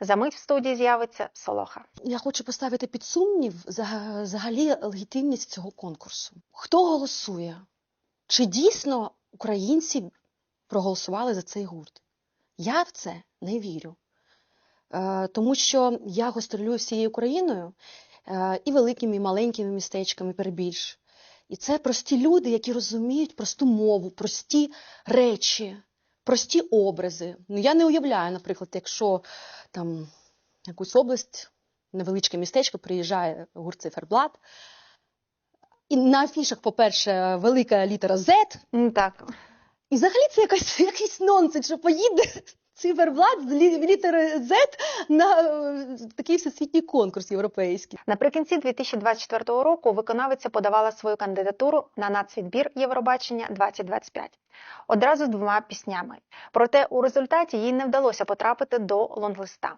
Замить в студії з'явиться Солоха. Я хочу поставити під сумнів за- взагалі легітимність цього конкурсу. Хто голосує? Чи дійсно українці проголосували за цей гурт? Я в це не вірю. Е, тому що я гастролюю всією Україною е, і великими, і маленькими містечками перебільш. І це прості люди, які розуміють просту мову, прості речі, прості образи. Ну, я не уявляю, наприклад, якщо там якусь область, невеличке містечко, приїжджає гурт циферблат. І на афішах, по-перше, велика літера Z. Так, І взагалі це якась, якийсь нонсенс, що поїде циферблат з лі- літери Z на е, такий всесвітній конкурс європейський. наприкінці 2024 року виконавиця подавала свою кандидатуру на нацвідбір Євробачення 2025 одразу з двома піснями. Проте у результаті їй не вдалося потрапити до лонглиста.